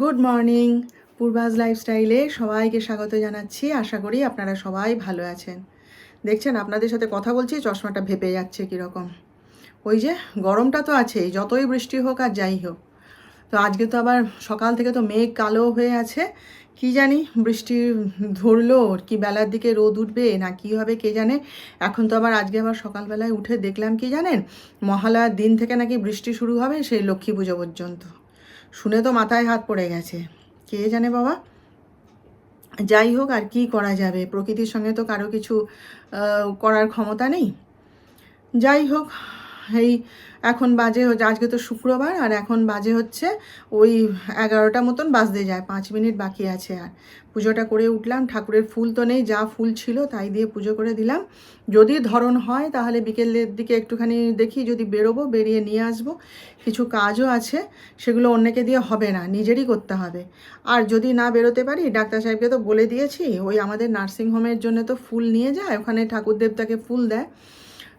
Good morning পূর্বাজ লাইফস্টাইলে সবাইকে স্বাগত জানাচ্ছি। আশা করি আপনারা সবাই ভালো আছেন। দেখছেন, আপনাদের সাথে কথা বলছি, চশমাটা ভেপে যাচ্ছে কীরকম। ওই যে, গরমটা তো আছেই, যতই বৃষ্টি হোক আর যাই হোক। তো আজকে তো আবার সকাল থেকে তো মেঘ কালো হয়ে আছে। কি জানি, বৃষ্টি ধরলো, কি বেলার দিকে রোদ উঠবে, না কি হবে কে জানে। এখন তো আবার আজকে আবার সকালবেলায় উঠে দেখলাম, কি জানেন? মহালয়ার দিন থেকে নাকি বৃষ্টি শুরু হবে, সেই লক্ষ্মী পুজো পর্যন্ত। শুনে তো মাথায় হাত পড়ে গেছে। কে জানে বাবা? যাই হোক, আর কি করা যাবে? প্রকৃতির সঙ্গে তো কারও কিছু করার ক্ষমতা নেই। যাই হোক, এই এখন বাজে হচ্ছে, আজকে তো শুক্রবার, আর এখন বাজে হচ্ছে ওই এগারোটা মতন বাজতে যায়, পাঁচ মিনিট বাকি আছে আর। পুজোটা করে উঠলাম, ঠাকুরের ফুল তো নেই, যা ফুল ছিল তাই দিয়ে পুজো করে দিলাম। যদি ধরন হয় তাহলে বিকেলের দিকে একটুখানি দেখি, যদি বেরোবো, বেরিয়ে নিয়ে আসব। কিছু কাজও আছে, সেগুলো অন্যকে দিয়ে হবে না, নিজেরই করতে হবে। আর যদি না বেরোতে পারি, ডাক্তার সাহেবকে তো বলে দিয়েছি, ওই আমাদের নার্সিংহোমের জন্য তো ফুল নিয়ে যায়, ওখানে ঠাকুর দেবতাকে ফুল দেয়।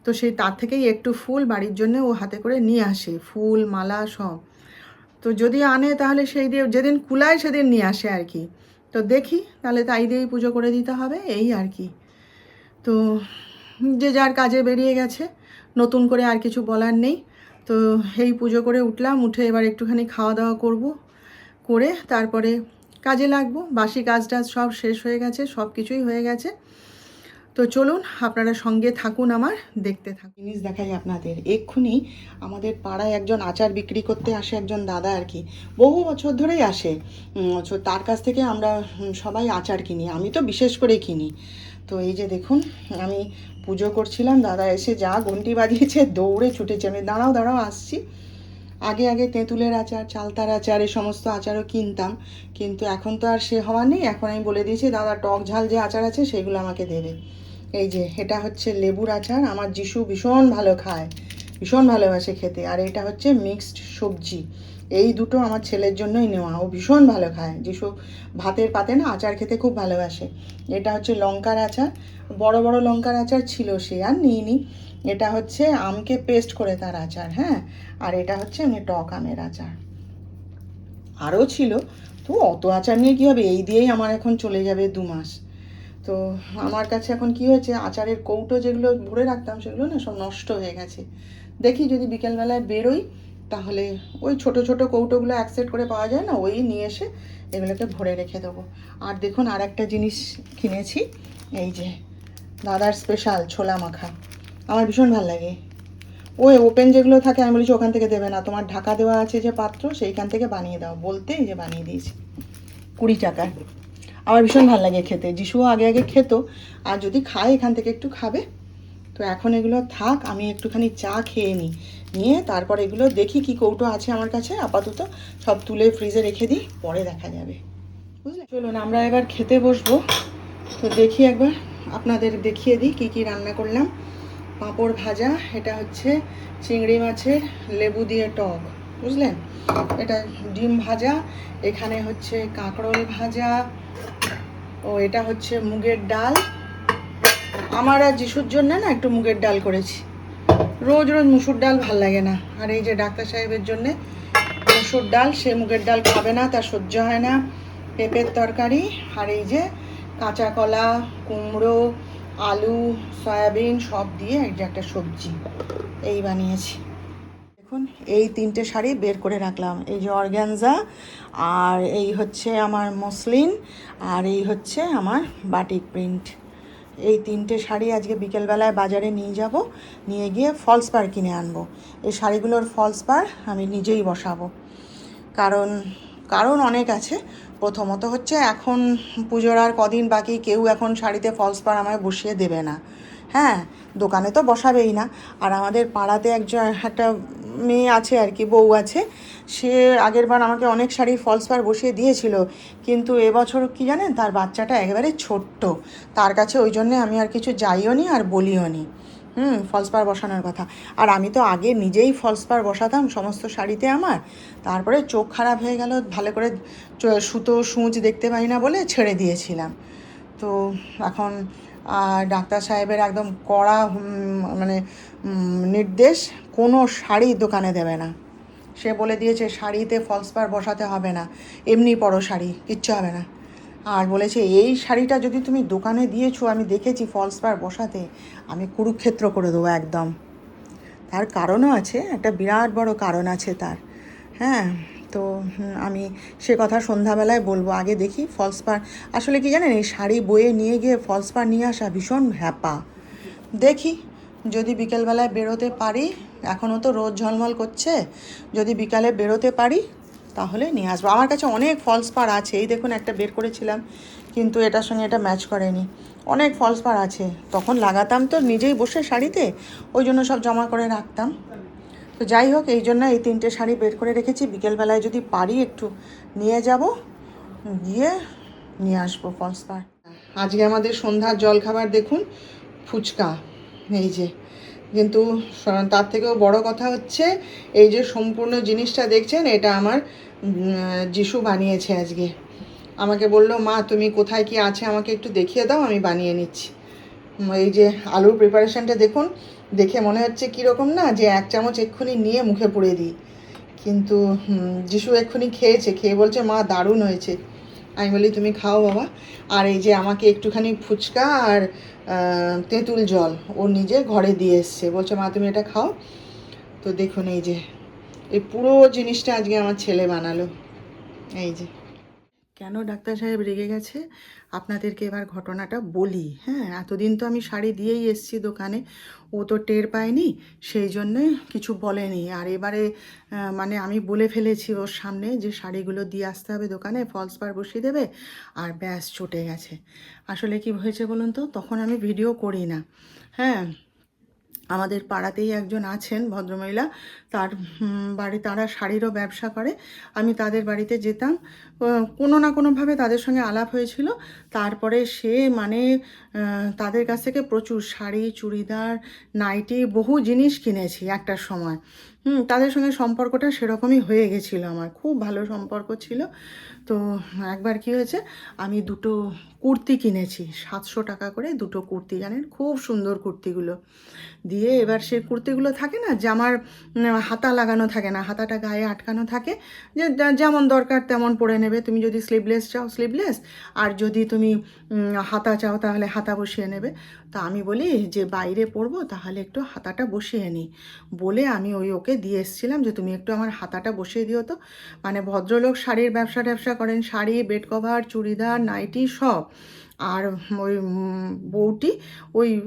তো সেই তার থেকেই একটু ফুল বাড়ির জন্য ও হাতে করে নিয়ে আসে, ফুল, মালা সব। তো যদি আনে তাহলে সেই দিয়ে, যেদিন কুলায় সেদিন নিয়ে আসে আর কি। তো দেখি, তাহলে তাই দিয়েই পুজো করে দিতে হবে, এই আর কি। তো যে যার কাজে বেরিয়ে গেছে, নতুন করে আর কিছু বলার নেই। তো এই পুজো করে উঠলাম, উঠে এবার একটুখানি খাওয়া দাওয়া করব, করে তারপরে কাজে লাগবো। বাসি কাজ টাজ সব শেষ হয়ে গেছে, সব কিছুই হয়ে গেছে। তো চলুন আপনারা সঙ্গে থাকুন আমার, দেখতে থাকুন। জিনিস দেখাই আপনাদের, এক্ষুনি আমাদের পাড়ায় একজন আচার বিক্রি করতে আসে একজন দাদা আর কি। বহু বছর ধরেই আসে। তার কাছ থেকে আমরা সবাই আচার কিনি, আমি তো বিশেষ করে কিনি। তো এই যে দেখুন, আমি পুজো করছিলাম, দাদা এসে যা ঘন্টি বাজিয়েছে, দৌড়ে ছুটেছে। আমি, দাঁড়াও দাঁড়াও, আসছি। আগে আগে তেঁতুলের আচার, চালতার আচার, এই সমস্ত আচারও কিনতাম। কিন্তু এখন তো আর সে হওয়া নেই। এখন আমি বলে দিয়েছি, দাদা, টক ঝাল যে আচার আছে, সেগুলো আমাকে দেবে। এই যে, এটা হচ্ছে লেবুর আচার। আমার যিশু ভীষণ ভালো খায়, ভীষণ ভালোবাসে খেতে। আর এটা হচ্ছে মিক্সড সবজি। এই দুটো আমার ছেলের জন্যই নেওয়া। ও ভীষণ ভালো খায়। যিশু ভাতের পাতে না আচার খেতে খুব ভালোবাসে। এটা হচ্ছে লঙ্কার আচার। বড় বড় লঙ্কার আচার ছিল সে, আর নিইনি। এটা হচ্ছে আমকে পেস্ট করে তার আচার হ্যাঁ? আর এটা হচ্ছে এমনি টক আমের আচার। আরও ছিল, তো অত আচার নিয়ে কী হবে? এই দিয়েই আমার এখন চলে যাবে দু মাস। তো আমার কাছে এখন কি হয়েছে? আচারের কৌটো যেগুলো ভরে রাখতাম, সেগুলো না সব নষ্ট হয়ে গেছে। দেখি যদি বিকেলবেলায় বেরোই, তাহলে ওই ছোট ছোট কৌটোগুলো অ্যাকসেপ্ট করে পাওয়া যায় না? ওই নিয়ে এসে এগুলোকে ভরে রেখে দেবো। আর দেখুন আর একটা জিনিস কিনেছি, এই যে দাদার স্পেশাল ছোলা মাখা। আমার ভীষণ ভালো লাগে। ওই ওপেন যেগুলো থাকে, আমি বলেছি ওখান থেকে দেবে না। তোমার ঢাকা দেওয়া আছে যে পাত্র, সেইখান থেকে বানিয়ে দাও। বলতে যে বানিয়ে দিয়েছি। কুড়ি টাকায় আমার ভীষণ ভালো লাগে খেতে। যিশুও আগে আগে খেত। আর যদি খায়, এখান থেকে একটু খাবে। তো এখন এগুলো থাক, আমি একটুখানি চা খেয়ে নিই। নিয়ে তারপর এগুলো দেখি কি কৌটো আছে আমার কাছে। আপাতত সব তুলে ফ্রিজে রেখে দিই, পরে দেখা যাবে। বুঝলে? চলুন, আমরা এবার খেতে বসবো। তো দেখি একবার, আপনাদের দেখিয়ে দিই কী কী রান্না করলাম। পাঁপড় ভাজা, এটা হচ্ছে চিংড়ি মাছের লেবু দিয়ে টক বুঝলেন এটা ডিম ভাজা, এখানে হচ্ছে কাঁকরোল ভাজা, ও এটা হচ্ছে মুগের ডাল। আমার আর যিশুর জন্য না একটু মুগের ডাল করেছি। রোজ রোজ মুসুর ডাল ভালো লাগে না। আর এই যে ডাক্তার সাহেবের জন্যে মুসুর ডাল, সে মুগের ডাল খাবে না, তার সহ্য হয় না। পেঁপের তরকারি, আর এই যে কাঁচা কলা, কুমড়ো আলু, সয়াবিন সব দিয়ে যে একটা সবজি এই বানিয়েছি। দেখুন, এই তিনটে শাড়ি বের করে রাখলাম। এই যে অর্গ্যানজা আর এই হচ্ছে আমার মসলিন আর এই হচ্ছে আমার বাটিক প্রিন্ট। এই তিনটে শাড়ি আজকে বিকেলবেলায় বাজারে নিয়ে যাব, নিয়ে গিয়ে ফলস পার কিনে আনব। এই শাড়িগুলোর ফলস পার আমি নিজেই বসাবো। কারণ কারণ অনেক আছে প্রথমত হচ্ছে এখন পুজোর আর কদিন বাকি, কেউ এখন শাড়িতে ফলস পার আমায় বসিয়ে দেবে না। হ্যাঁ দোকানে তো বসাবেই না। আর আমাদের পাড়াতে একজন, একটা মেয়ে আছে আর কি, বউ আছে, সে আগের বার আমাকে অনেক শাড়ি ফলস পার বসিয়ে দিয়েছিল। কিন্তু এবছর কি জানেন, তার বাচ্চাটা একেবারে ছোট্ট। তার কাছে ওই জন্যে আমি আর কিছু যাইও নি আর বলিও নি। হুম ফলস পার বসানোর কথা। আর আমি তো আগে নিজেই ফলস পার বসাতাম সমস্ত শাড়িতে আমার। তারপরে চোখ খারাপ হয়ে গেল, ভালো করে সুতো, সূচ দেখতে পাই না বলে ছেড়ে দিয়েছিলাম। তো এখন ডাক্তার সাহেবের একদম কড়া মানে নির্দেশ, কোনো শাড়ি দোকানে দেবে না। সে বলে দিয়েছে, শাড়িতে ফলস পার বসাতে হবে না। এমনি পরো শাড়ি, কিচ্ছু হবে না। আর বলেছে, এই শাড়িটা যদি তুমি দোকানে দিয়েছ, আমি দেখেছি ফলস পার বসাতে, আমি কুরুক্ষেত্র করে দেবো একদম। তার কারণও আছে, একটা বিরাট বড় কারণ আছে তার। হ্যাঁ তো আমি সে কথা সন্ধ্যাবেলায় বলব। আগে দেখি ফলস পার আসলে কি জানেন, এই শাড়ি বয়ে নিয়ে গিয়ে ফলস পার নিয়ে আসা ভীষণ হ্যাপা দেখি, যদি বিকেলবেলায় বেরোতে পারি এখনও তো রোদ ঝলমল করছে, যদি বিকালে বেরোতে পারি তাহলে নিয়ে আসব। আমার কাছে অনেক ফলস পার আছে, এই দেখুন একটা বের করেছিলাম, কিন্তু এটার সঙ্গে এটা ম্যাচ করেনি। অনেক ফলস পার আছে, তখন লাগাতাম তো নিজেই বসে শাড়িতে, ওই জন্য সব জমা করে রাখতাম। তো যাই হোক, এই জন্য এই তিনটে শাড়ি বের করে রেখেছি, বিকেলবেলায় যদি পারি একটু নিয়ে যাব, গিয়ে নিয়ে আসব ফলস পার আজকে আমাদের সন্ধ্যার জলখাবার দেখুন, ফুচকা, এই যে। কিন্তু তার থেকেও বড় কথা হচ্ছে এই যে সম্পূর্ণ জিনিসটা দেখছেন, এটা আমার যিশু বানিয়েছে আজকে। আমাকে বলল, মা, তুমি কোথায় কি আছে আমাকে একটু দেখিয়ে দাও, আমি বানিয়ে নিচ্ছি। এই যে আলুর প্রিপারেশনটা দেখুন, দেখে মনে হচ্ছে কীরকম না, যে এক চামচ এক্ষুনি নিয়ে মুখে পুড়ে দিই। কিন্তু যিশু এক্ষুনি খেয়েছে, খেয়ে বলছে, মা, দারুণ হয়েছে। আমি বলি, তুমি খাও বাবা। আর এই যে আমাকে একটুখানি ফুচকা আর তেঁতুল জল ও নিজে ঘরে দিয়ে এসছে। বলছে, মা, তুমি এটা খাও? তো দেখুন, এই যে, এই পুরো জিনিসটা আজকে আমার ছেলে বানালো। এই যে। কেন ডাক্তার সাহেব রেগে গেছে? আপনাদেরকে এবার ঘটনাটা বলি। হ্যাঁ এতদিন তো আমি শাড়ি দিয়েই এসছি দোকানে। ও তো টের পায়নি, সেই জন্যে কিছু বলেনি। আর এবারে মানে আমি বলে ফেলেছি ওর সামনে যে শাড়িগুলো দিয়ে আসতে হবে দোকানে ফলস পার বসিয়ে দেবে, আর ব্যাস চটে গেছে। আসলে কি হয়েছে বলুন তো? তখন আমি ভিডিও করি না। হ্যাঁ আমাদের পাড়াতেই একজন আছেন ভদ্রমহিলা তার বাড়ি তারা শাড়িরও ব্যবসা করে। আমি তাদের বাড়িতে যেতাম। কোনো না কোনোভাবে তাদের সঙ্গে আলাপ হয়েছিল। তারপরে সে মানে তাদের কাছ থেকে প্রচুর শাড়ি, চুড়িদার, নাইটি, বহু জিনিস কিনেছি একটা সময়। হুম, তাদের সঙ্গে সম্পর্কটা সেরকমই হয়ে গেছিল আমার। খুব ভালো সম্পর্ক ছিল। তো একবার কি হয়েছে, আমি দুটো কুর্তি কিনেছি, সাতশো টাকা করে দুটো কুর্তি, জানেন? খুব সুন্দর কুর্তিগুলো। দিয়ে এবার সেই কুর্তিগুলো থাকে না জামার হাতা লাগানো থাকে না, হাতাটা গায়ে আটকানো থাকে। যে যেমন দরকার তেমন পরে নেবে। তুমি যদি স্লিভলেস চাও স্লিভলেস আর যদি তুমি হাতা চাও, তাহলে হাতা বসিয়ে নেবে। তা আমি বলি যে, বাইরে পরবো, তাহলে একটু হাতাটা বসিয়ে নিই বলে আমি ওই ওকে দিয়ে এসেছিলাম যে, তুমি একটু আমার হাতাটা বসিয়ে দিও তো। মানে ভদ্রলোক শাড়ির ব্যবসা ট্যাবসা করেন, sari, bed cover, churidar, nightie, সব। আর ওই বউটি ওই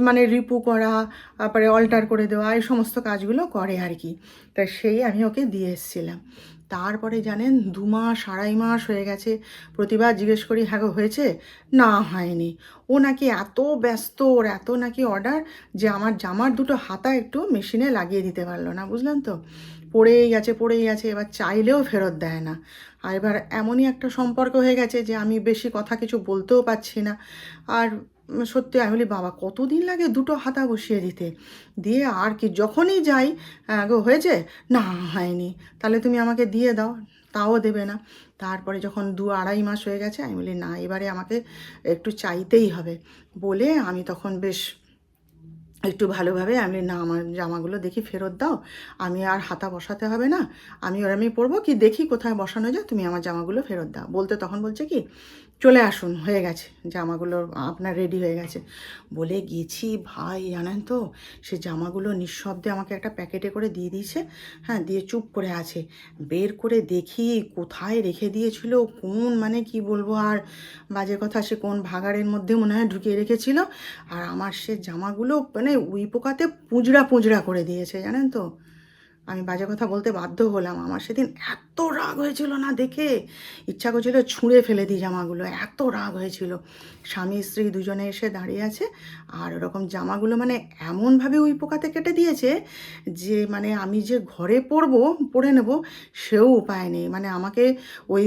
মানে রিপু করা, তারপরে অল্টার করে দেওয়া, এই সমস্ত কাজগুলো করে আর কি। তা সেই আমি ওকে দিয়ে এসেছিলাম। তারপরে জানেন, দু মাস, আড়াই মাস হয়ে গেছে, প্রতিবার জিজ্ঞেস করি হ্যাঁ হয়েছে? না, হয়নি। ও নাকি এত ব্যস্ত, ওর এত নাকি অর্ডার যে আমার জামার দুটো হাতা একটু মেশিনে লাগিয়ে দিতে পারল না, বুঝলেন তো? পড়েই গেছে পড়েই গেছে, এবার চাইলেও ফেরত দেয় না। আর এবার এমনই একটা সম্পর্ক হয়ে গেছে যে আমি বেশি কথা কিছু বলতেও পারছি না। আর সত্যি, আমি বলি, বাবা, কতদিন লাগে দুটো হাতা বসিয়ে দিতে? দিয়ে আর কি, যখনই যাই গো, হয়েছে? না, হয়নি। তাহলে তুমি আমাকে দিয়ে দাও, তাও দেবে না। তারপরে যখন দু আড়াই মাস হয়ে গেছে, আমি বলি, না, এবারে আমাকে একটু চাইতেই হবে। বলে আমি তখন বেশ একটু ভালোভাবে আমি না আমার জামাগুলো দেখি ফেরত দাও। আমি আর হাতা বসাতে হবে না। আমি ওরা আমি পরবো কি দেখি কোথায় বসানো যায়, তুমি আমার জামাগুলো ফেরত দাও। বলতে তখন বলছে কি চলে আসুন, হয়ে গেছে। জামাগুলো আপনার রেডি হয়ে গেছে। বলে গেছি, ভাই, জানেন তো, সে জামাগুলো নিঃশব্দে আমাকে একটা প্যাকেটে করে দিয়ে দিয়েছে হ্যাঁ দিয়ে চুপ করে আছে। বের করে দেখি কোথায় রেখে দিয়েছিল, কোন মানে কি বলব আর, বাজে কথা, সে কোন ভাগাড়ের মধ্যে মনে হয় ঢুকিয়ে রেখেছিল। আর আমার সে জামাগুলো মানে উই পোকাতে পুজরা পুজরা করে দিয়েছে, জানেন তো। আমি বাজে কথা বলতে বাধ্য হলাম। আমার সেদিন এত রাগ হয়েছিল না দেখে। ইচ্ছা করছিল ছুঁড়ে ফেলে দিই জামাগুলো। এত রাগ হয়েছিল। স্বামী, স্ত্রী দুজনে এসে দাঁড়িয়ে আছে আর ওরকম জামাগুলো মানে এমনভাবে উই পোকাতে কেটে দিয়েছে যে মানে আমি যে ঘরে পরবো, পরে নেব সেও উপায় নেই। মানে আমাকে ওই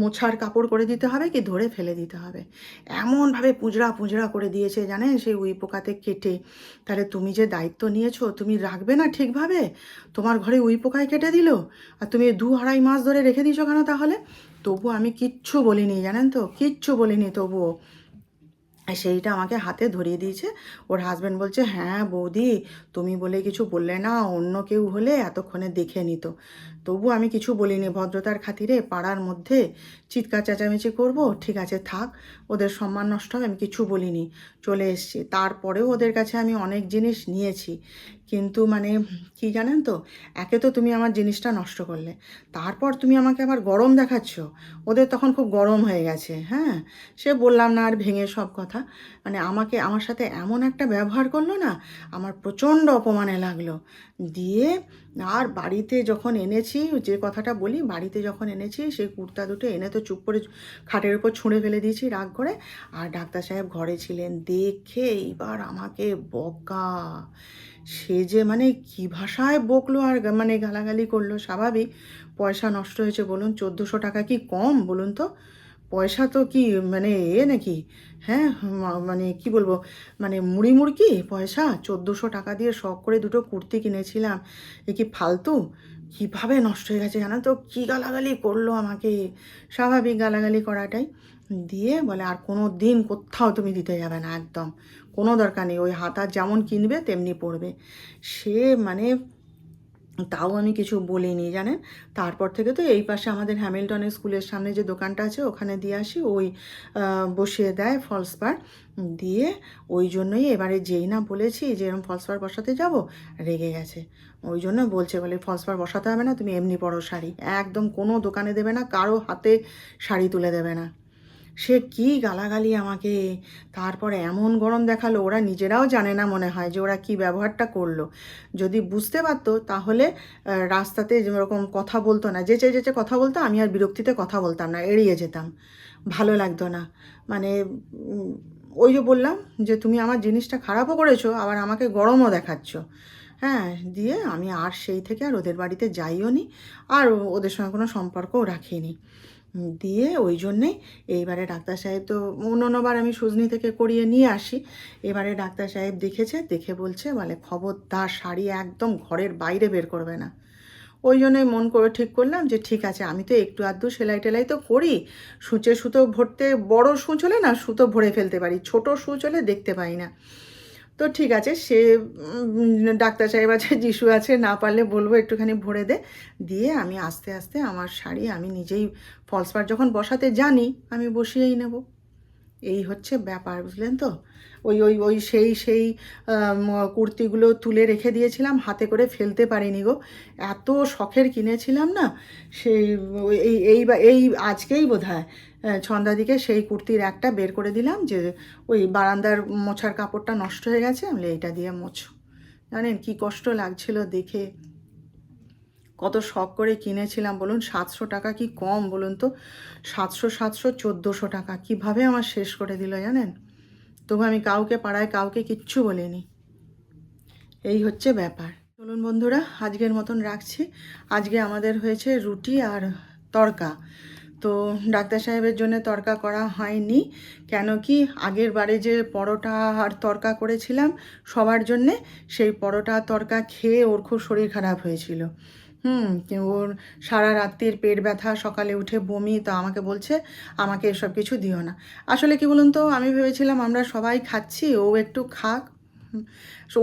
মোছার কাপড় করে দিতে হবে কি ধরে ফেলে দিতে হবে। এমনভাবে পুজরা পুজরা করে দিয়েছে জানেন সেই উই পোকাতে কেটে। তাহলে তুমি যে দায়িত্ব নিয়েছো, তুমি রাখবে না ঠিকভাবে? তোমার ঘরে ওই পোকায় কেটে দিল? আর তুমি দু আড়াই মাস ধরে রেখে দিছো কেন তাহলে? তবু আমি কিচ্ছু বলিনি, জানেন তো? কিচ্ছু বলিনি তবুও। সেইটা আমাকে হাতে ধরিয়ে দিয়েছে। ওর হাজব্যান্ড বলছে হ্যাঁ বৌদি, তুমি বলে কিছু বললে না, অন্য কেউ হলে এতক্ষণে দেখে নিত। তবু আমি কিছু বলিনি। ভদ্রতার খাতিরে পাড়ার মধ্যে চিৎকার চেঁচামেচি করব। ঠিক আছে, থাক, ওদের সম্মান নষ্ট হবে আমি কিছু বলিনি। চলে এসছি। তারপরেও ওদের কাছে আমি অনেক জিনিস নিয়েছি। কিন্তু মানে কি জানেন তো, একে তো তুমি আমার জিনিসটা নষ্ট করলে। তারপর তুমি আমাকে আবার গরম দেখাচ্ছ। ওদের তখন খুব গরম হয়ে গেছে হ্যাঁ? সে বললাম, না, আর ভেঙে সব কথা। মানে আমাকে, আমার সাথে এমন একটা ব্যবহার করল না, আমার প্রচণ্ড অপমানে লাগল। দিয়ে আর বাড়িতে যখন এনেছি, যে কথাটা বলি, বাড়িতে যখন এনেছি, সেই কুর্তা দুটো এনে তো চুপ করে খাটের উপর ছুঁড়ে ফেলে দিয়েছি রাগ করে। আর ডাক্তার সাহেব ঘরে ছিলেন দেখে এইবার আমাকে বকা। সে যে মানে কী ভাষায় বকলো আর মানে গালাগালি করল, স্বাভাবিক। পয়সা নষ্ট হয়েছে বলুন, চোদ্দোশো টাকা কি কম বলুন তো? পয়সা তো কি মানে এ নাকি? হ্যাঁ মানে কি বলব? মানে মুড়ি মুড়কি পয়সা, চোদ্দোশো টাকা দিয়ে শখ করে দুটো কুর্তি কিনেছিলাম। এ কি ফালতু? কীভাবে নষ্ট হয়ে গেছে জানো তো? কী গালাগালি করল আমাকে? স্বাভাবিক গালাগালি করাটাই। দিয়ে বলে, আর কোনো দিন কোথাও তুমি দিতে যাবে না, একদম। কোনো দরকার নেই। ওই হাতা যেমন কিনবে, তেমনি পড়বে সে মানে তাও আমি কিছু বলিনি, জানেন? তারপর থেকে তো এই পাশে আমাদের হ্যামিল্টনের স্কুলের সামনে যে দোকানটা আছে, ওখানে দিয়ে আসি, ওই বসিয়ে দেয় ফলস পার দিয়ে ওই জন্যই এবারে যেই না বলেছি যে এরকম ফলস পার বসাতে যাব, রেগে গেছে। ওই জন্য বলছে, বলে, ফলস পার বসাতে হবে না, তুমি এমনি পরো শাড়ি। একদম কোনো দোকানে দেবে না, কারও হাতে শাড়ি তুলে দেবে না। সে কি গালাগালি আমাকে? তারপরে এমন গরম দেখাল, ওরা নিজেরাও জানে না মনে হয় যে ওরা কি ব্যবহারটা করল। যদি বুঝতে পারতো, তাহলে রাস্তাতে যেরকম কথা বলতো না যেচে যেচে কথা বলতো, আমি আর বিরক্তিতে কথা বলতাম না, এড়িয়ে যেতাম। ভালো লাগতো না। মানে ওই যে বললাম যে, তুমি আমার জিনিসটা খারাপও করেছ, আবার আমাকে গরমও দেখাচ্ছ। হ্যাঁ দিয়ে আমি আর সেই থেকে আর ওদের বাড়িতে যাইও নি আর ওদের সঙ্গে কোনো সম্পর্কও রাখিনি। দিয়ে ওই জন্যেই এইবারে ডাক্তার সাহেব তো অন্য অন্যবার আমি সুজনি থেকে করিয়ে নিয়ে আসি। এবারে ডাক্তার সাহেব দেখেছে, দেখে বলছে বলে খবরদার শাড়ি একদম ঘরের বাইরে বের করবে না। ওই জন্যই মন করে ঠিক করলাম যে, ঠিক আছে, আমি তো একটু আধটু সেলাই টেলাই তো করি। সূচে সুতো ভরতে, বড় সূচ হলে না সুতো ভরে ফেলতে পারি, ছোট সূচ হলে দেখতে পাই না। তো ঠিক আছে, সে ডাক্তার সাহেব আছে, যিশু আছে, না পারলে বলব, একটুখানি ভরে দে। দিয়ে আমি আস্তে আস্তে আমার শাড়ি আমি নিজেই ফলস পাড় যখন বসাতে জানি, আমি বসিয়েই নেব। এই হচ্ছে ব্যাপার, বুঝলেন তো? ওই ওই ওই সেই সেই কুর্তিগুলো তুলে রেখে দিয়েছিলাম, হাতে করে ফেলতে পারিনি গো। এত শখের কিনেছিলাম না, সেই এই এই এই আজকেই বোধ হয় ছন্দাদিকে সেই কুর্তির একটা বের করে দিলাম যে, ওই বারান্দার মোছার কাপড়টা নষ্ট হয়ে গেছে, আমি এইটা দিয়ে মোছো। জানেন কি কষ্ট লাগছিল দেখে। কত শখ করে কিনেছিলাম বলুন? সাতশো টাকা কি কম বলুন তো? সাতশো সাতশো, চোদ্দোশো টাকা। কীভাবে আমার শেষ করে দিল জানেন? তবু আমি কাউকে পাড়ায় কাউকে কিচ্ছু বলিনি। এই হচ্ছে ব্যাপার। চলুন বন্ধুরা, আজকের মতন রাখছি। আজকে আমাদের হয়েছে রুটি আর তরকা তো ডাক্তার সাহেবের জন্য তরকা করা হয়নি। কেন কি আগের বারে যে পরোটা আর তরকা করেছিলাম সবার জন্যে, সেই পরোটা তরকা খেয়ে ওর খুব শরীর খারাপ হয়েছিল। হুম ওর সারা রাত্রির পেট ব্যথা, সকালে উঠে বমি, তো আমাকে বলছে, আমাকে এসব কিছু দিও না। আসলে কি বলুন তো, আমি ভেবেছিলাম আমরা সবাই খাচ্ছি, ও একটু খাক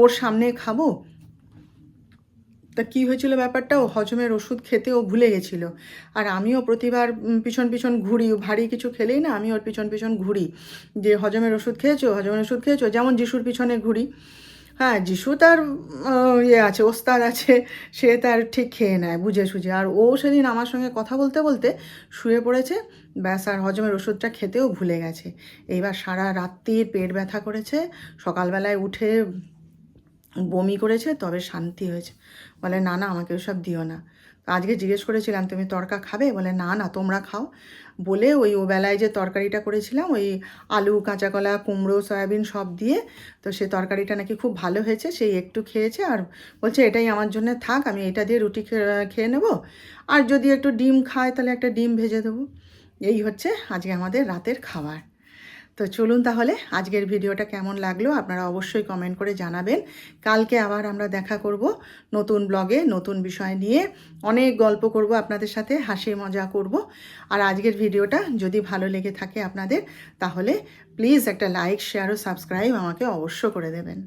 ওর সামনে খাব। তা কী হয়েছিল ব্যাপারটা? ও হজমের ওষুধ খেতে ও ভুলে গেছিল। আর আমিও প্রতিবার পিছন পিছন ঘুরি ভারী কিছু খেলেই না আমি ওর পিছন পিছন ঘুরি। যে হজমের ওষুধ খেয়েছো, হজমের ওষুধ খেয়েছো, যেমন যিশুর পিছনে ঘুরি। হ্যাঁ যিশু তার ইয়ে আছে, ওস্তাদ আছে, সে তার ঠিক খেয়ে নেয়, বুঝে সুঝে। আর ও সেদিন আমার সঙ্গে কথা বলতে বলতে শুয়ে পড়েছে, ব্যাস আর হজমের ওষুধটা খেতেও ভুলে গেছে। এইবার সারা রাত্রি পেট ব্যথা করেছে, সকালবেলায় উঠে বমি করেছে, তবে শান্তি হয়েছে। বলে, না না, আমাকে ওসব দিও না। আজকে জিজ্ঞেস করেছিলাম, তুমি তরকা খাবে? বলে, না না, তোমরা খাও। বলে ওই ও বেলায় যে তরকারিটা করেছিলাম, ওই আলু কাঁচা কলা কুমড়ো, সয়াবিন সব দিয়ে, তো সে তরকারিটা নাকি খুব ভালো হয়েছে, সেই একটু খেয়েছে আর বলছে, এটাই আমার জন্য থাক, আমি এটা দিয়ে রুটি খেয়ে নেব। আর যদি একটু ডিম খায়, তাহলে একটা ডিম ভেজে দেবো। এই হচ্ছে আজকে আমাদের রাতের খাবার। তো চলুন তাহলে আজকের ভিডিওটা কেমন লাগল আপনারা অবশ্যই কমেন্ট করে জানাবেন। কালকে আবার আমরা দেখা করব নতুন ব্লগে নতুন বিষয় নিয়ে। অনেক গল্প করব আপনাদের সাথে, হাসি মজা করব। আর আজকের ভিডিওটা যদি ভালো লেগে থাকে আপনাদের, তাহলে প্লিজ একটা লাইক শেয়ার ও সাবস্ক্রাইব আমাকে অবশ্য করে দেবেন।